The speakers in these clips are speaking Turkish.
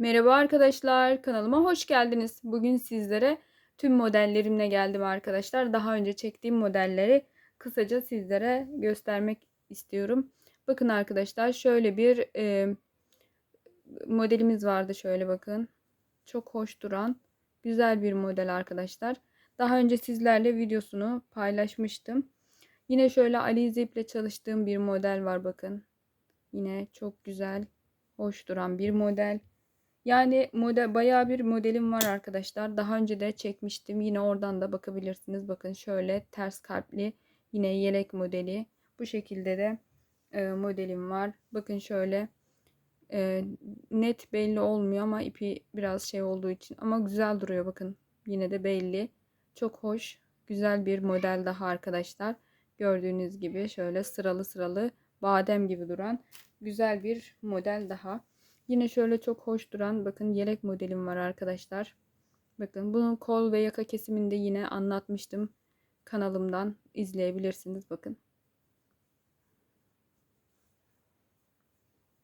Merhaba arkadaşlar, kanalıma hoş geldiniz. Bugün sizlere tüm modellerimle geldim arkadaşlar. Daha önce çektiğim modelleri kısaca sizlere göstermek istiyorum. Bakın arkadaşlar şöyle bir e, modelimiz vardı şöyle bakın. Çok hoş duran güzel bir model arkadaşlar. Daha önce sizlerle videosunu paylaşmıştım. Yine şöyle Alize ile çalıştığım bir model var bakın. Yine çok güzel, hoş duran bir model. Yani model bayağı bir modelim var arkadaşlar. Daha önce de çekmiştim. Yine oradan da bakabilirsiniz. Bakın şöyle ters kalpli yine yelek modeli. Bu şekilde de e, modelim var. Bakın şöyle e, net belli olmuyor ama ipi biraz şey olduğu için ama güzel duruyor bakın. Yine de belli. Çok hoş, güzel bir model daha arkadaşlar. Gördüğünüz gibi şöyle sıralı sıralı badem gibi duran güzel bir model daha. Yine şöyle çok hoş duran bakın yelek modelim var arkadaşlar. Bakın bunun kol ve yaka kesiminde yine anlatmıştım. Kanalımdan izleyebilirsiniz bakın.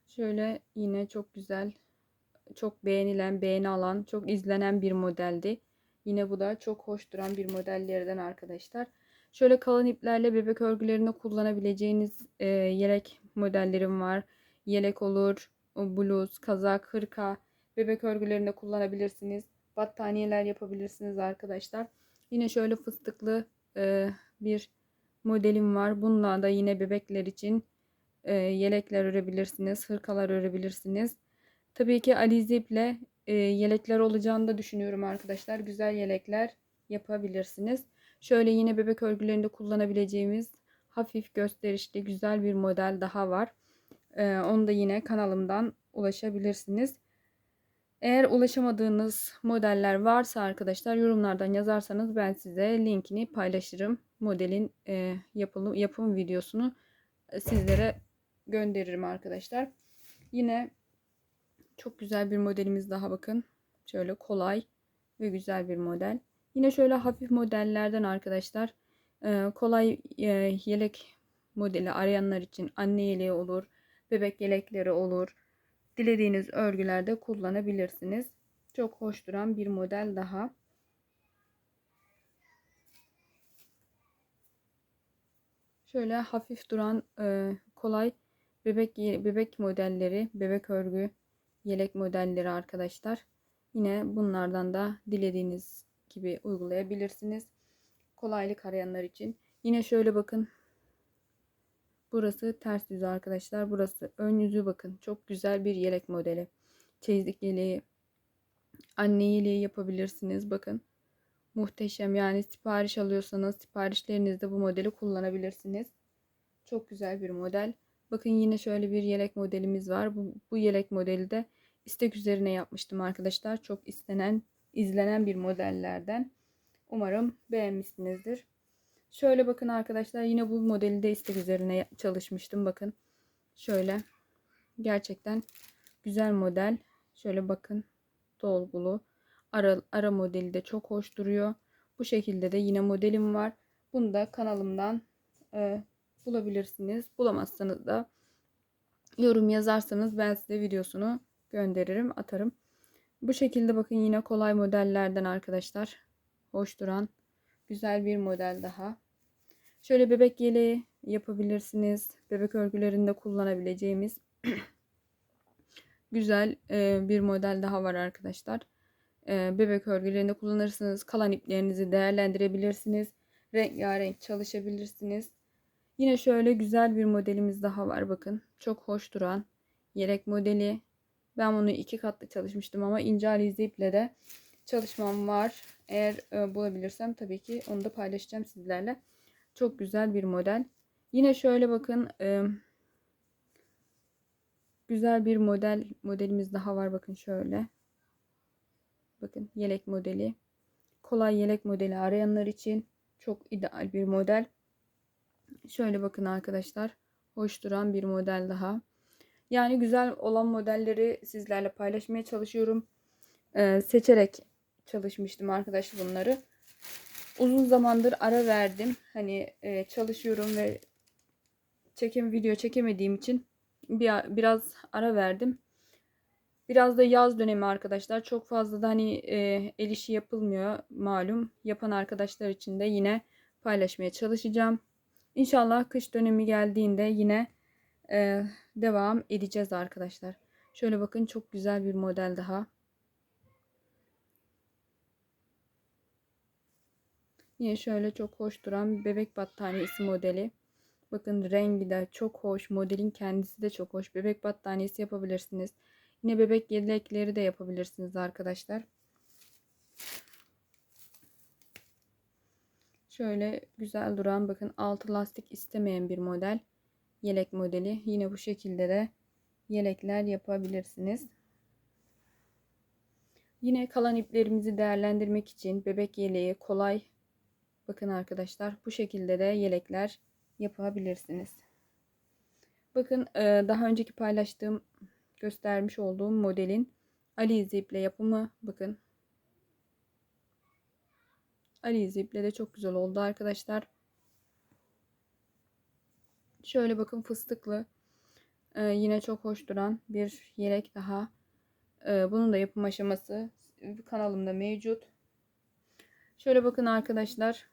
Şöyle yine çok güzel, çok beğenilen, beğeni alan, çok izlenen bir modeldi. Yine bu da çok hoş duran bir modellerden arkadaşlar. Şöyle kalın iplerle bebek örgülerinde kullanabileceğiniz e, yelek modellerim var. Yelek olur, bluz, kazak, hırka, bebek örgülerinde kullanabilirsiniz. Battaniyeler yapabilirsiniz arkadaşlar. Yine şöyle fıstıklı e, bir modelim var. Bununla da yine bebekler için e, yelekler örebilirsiniz, hırkalar örebilirsiniz. Tabii ki Alize iple e, yelekler olacağını da düşünüyorum arkadaşlar. Güzel yelekler yapabilirsiniz. Şöyle yine bebek örgülerinde kullanabileceğimiz hafif gösterişli güzel bir model daha var. Ee, onu da yine kanalımdan ulaşabilirsiniz. Eğer ulaşamadığınız modeller varsa arkadaşlar yorumlardan yazarsanız ben size linkini paylaşırım. Modelin e, yapılım, yapım videosunu e, sizlere gönderirim arkadaşlar. Yine çok güzel bir modelimiz daha bakın. Şöyle kolay ve güzel bir model. Yine şöyle hafif modellerden arkadaşlar. E, kolay e, yelek modeli arayanlar için anne yeleği olur bebek yelekleri olur. Dilediğiniz örgülerde kullanabilirsiniz. Çok hoş duran bir model daha. Şöyle hafif duran e, kolay bebek bebek modelleri, bebek örgü yelek modelleri arkadaşlar. Yine bunlardan da dilediğiniz gibi uygulayabilirsiniz. Kolaylık arayanlar için. Yine şöyle bakın Burası ters yüzü arkadaşlar. Burası ön yüzü bakın. Çok güzel bir yelek modeli. Çeyizlik yeleği, anne yeleği yapabilirsiniz. Bakın. Muhteşem. Yani sipariş alıyorsanız siparişlerinizde bu modeli kullanabilirsiniz. Çok güzel bir model. Bakın yine şöyle bir yelek modelimiz var. Bu, bu yelek modeli de istek üzerine yapmıştım arkadaşlar. Çok istenen, izlenen bir modellerden. Umarım beğenmişsinizdir. Şöyle bakın arkadaşlar yine bu modeli de istek üzerine çalışmıştım. Bakın şöyle gerçekten güzel model. Şöyle bakın dolgulu. Ara, ara modeli de çok hoş duruyor. Bu şekilde de yine modelim var. Bunu da kanalımdan e, bulabilirsiniz. Bulamazsanız da yorum yazarsanız ben size videosunu gönderirim, atarım. Bu şekilde bakın yine kolay modellerden arkadaşlar. Hoş duran güzel bir model daha. Şöyle bebek yeleği yapabilirsiniz. Bebek örgülerinde kullanabileceğimiz güzel e, bir model daha var arkadaşlar. E, bebek örgülerinde kullanırsınız. Kalan iplerinizi değerlendirebilirsiniz. Rengarenk çalışabilirsiniz. Yine şöyle güzel bir modelimiz daha var bakın. Çok hoş duran yelek modeli. Ben bunu iki katlı çalışmıştım ama ince alize iple de çalışmam var. Eğer e, bulabilirsem tabii ki onu da paylaşacağım sizlerle. Çok güzel bir model. Yine şöyle bakın. E, güzel bir model modelimiz daha var. Bakın şöyle. Bakın yelek modeli. Kolay yelek modeli arayanlar için çok ideal bir model. Şöyle bakın arkadaşlar. Hoş duran bir model daha. Yani güzel olan modelleri sizlerle paylaşmaya çalışıyorum. Ee, seçerek çalışmıştım arkadaşlar bunları uzun zamandır ara verdim. Hani e, çalışıyorum ve çekim video çekemediğim için bir, biraz ara verdim. Biraz da yaz dönemi arkadaşlar. Çok fazla da hani e, el işi yapılmıyor malum. Yapan arkadaşlar için de yine paylaşmaya çalışacağım. İnşallah kış dönemi geldiğinde yine e, devam edeceğiz arkadaşlar. Şöyle bakın çok güzel bir model daha. Yine şöyle çok hoş duran bebek battaniyesi modeli. Bakın rengi de çok hoş. Modelin kendisi de çok hoş. Bebek battaniyesi yapabilirsiniz. Yine bebek yelekleri de yapabilirsiniz arkadaşlar. Şöyle güzel duran bakın altı lastik istemeyen bir model. Yelek modeli. Yine bu şekilde de yelekler yapabilirsiniz. Yine kalan iplerimizi değerlendirmek için bebek yeleği kolay. Bakın arkadaşlar bu şekilde de yelekler yapabilirsiniz. Bakın daha önceki paylaştığım göstermiş olduğum modelin Ali iple yapımı bakın. Ali iple de çok güzel oldu arkadaşlar. Şöyle bakın fıstıklı ee, yine çok hoş duran bir yelek daha. Ee, bunun da yapım aşaması kanalımda mevcut. Şöyle bakın arkadaşlar.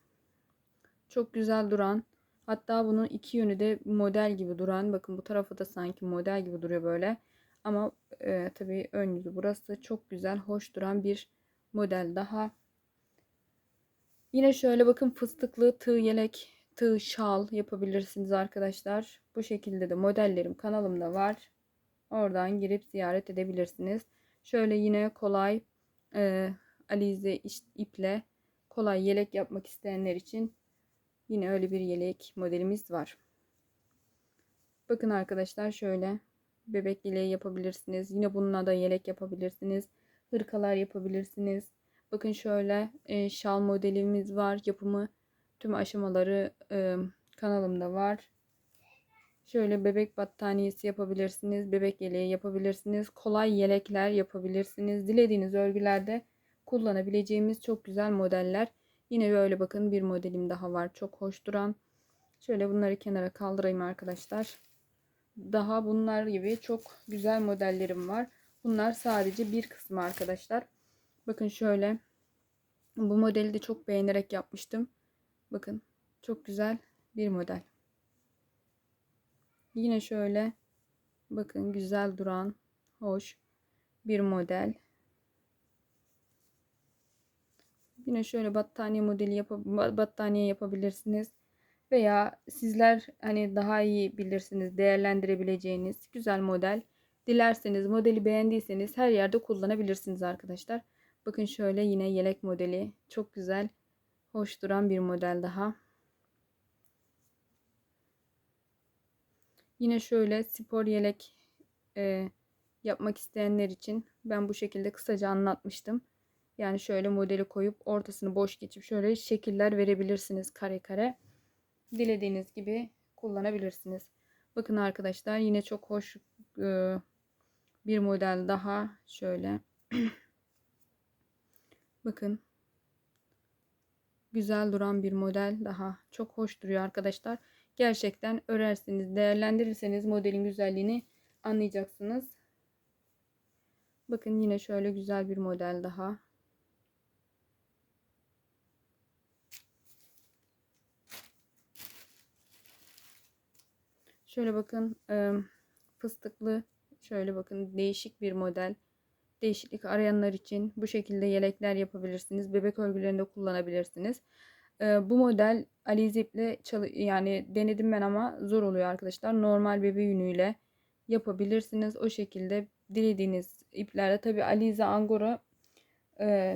Çok güzel duran. Hatta bunun iki yönü de model gibi duran. Bakın bu tarafı da sanki model gibi duruyor böyle. Ama e, tabii ön yüzü burası çok güzel, hoş duran bir model daha. Yine şöyle bakın fıstıklı tığ yelek, tığ şal yapabilirsiniz arkadaşlar. Bu şekilde de modellerim kanalımda var. Oradan girip ziyaret edebilirsiniz. Şöyle yine kolay e, alize iple kolay yelek yapmak isteyenler için yine öyle bir yelek modelimiz var. Bakın arkadaşlar şöyle bebek yeleği yapabilirsiniz. Yine bununla da yelek yapabilirsiniz. Hırkalar yapabilirsiniz. Bakın şöyle e, şal modelimiz var. Yapımı tüm aşamaları e, kanalımda var. Şöyle bebek battaniyesi yapabilirsiniz. Bebek yeleği yapabilirsiniz. Kolay yelekler yapabilirsiniz. Dilediğiniz örgülerde kullanabileceğimiz çok güzel modeller. Yine böyle bakın bir modelim daha var. Çok hoş duran. Şöyle bunları kenara kaldırayım arkadaşlar daha bunlar gibi çok güzel modellerim var. Bunlar sadece bir kısmı arkadaşlar. Bakın şöyle. Bu modeli de çok beğenerek yapmıştım. Bakın çok güzel bir model. Yine şöyle bakın güzel duran hoş bir model. Yine şöyle battaniye modeli yap battaniye yapabilirsiniz veya sizler hani daha iyi bilirsiniz değerlendirebileceğiniz güzel model. Dilerseniz modeli beğendiyseniz her yerde kullanabilirsiniz arkadaşlar. Bakın şöyle yine yelek modeli çok güzel hoş duran bir model daha. Yine şöyle spor yelek e, yapmak isteyenler için ben bu şekilde kısaca anlatmıştım. Yani şöyle modeli koyup ortasını boş geçip şöyle şekiller verebilirsiniz kare kare dilediğiniz gibi kullanabilirsiniz. Bakın arkadaşlar yine çok hoş e, bir model daha şöyle. Bakın güzel duran bir model daha çok hoş duruyor arkadaşlar. Gerçekten örerseniz değerlendirirseniz modelin güzelliğini anlayacaksınız. Bakın yine şöyle güzel bir model daha. Şöyle bakın fıstıklı şöyle bakın değişik bir model. Değişiklik arayanlar için bu şekilde yelekler yapabilirsiniz. Bebek örgülerinde kullanabilirsiniz. Bu model alize iple yani denedim ben ama zor oluyor arkadaşlar. Normal bebe yünüyle yapabilirsiniz. O şekilde dilediğiniz iplerle tabi alize angora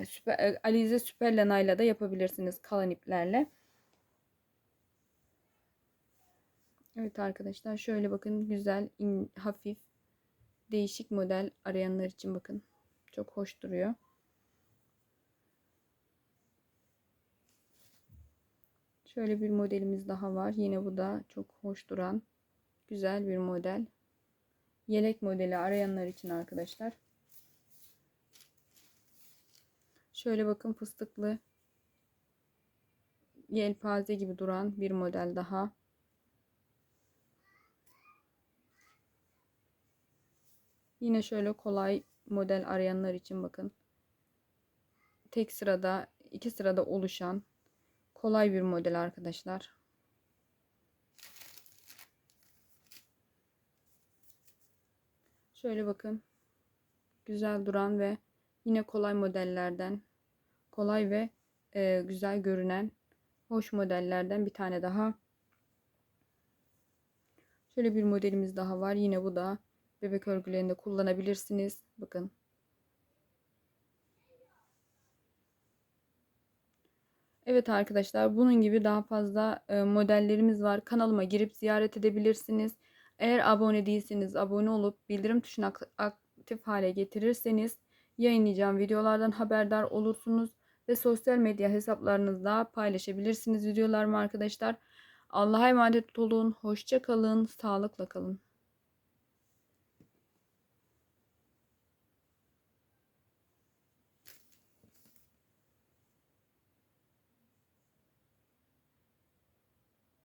süper, alize süper lanayla da yapabilirsiniz kalan iplerle. Evet arkadaşlar şöyle bakın güzel in, hafif değişik model arayanlar için bakın çok hoş duruyor. Şöyle bir modelimiz daha var. Yine bu da çok hoş duran güzel bir model. Yelek modeli arayanlar için arkadaşlar. Şöyle bakın fıstıklı yelpaze gibi duran bir model daha. Yine şöyle kolay model arayanlar için bakın. Tek sırada, iki sırada oluşan kolay bir model arkadaşlar. Şöyle bakın. Güzel duran ve yine kolay modellerden kolay ve e, güzel görünen hoş modellerden bir tane daha. Şöyle bir modelimiz daha var. Yine bu da bebek örgülerinde kullanabilirsiniz. Bakın. Evet arkadaşlar bunun gibi daha fazla e, modellerimiz var. Kanalıma girip ziyaret edebilirsiniz. Eğer abone değilseniz abone olup bildirim tuşunu ak- aktif hale getirirseniz yayınlayacağım videolardan haberdar olursunuz ve sosyal medya hesaplarınızda paylaşabilirsiniz videolarımı arkadaşlar. Allah'a emanet olun. Hoşça kalın. Sağlıkla kalın.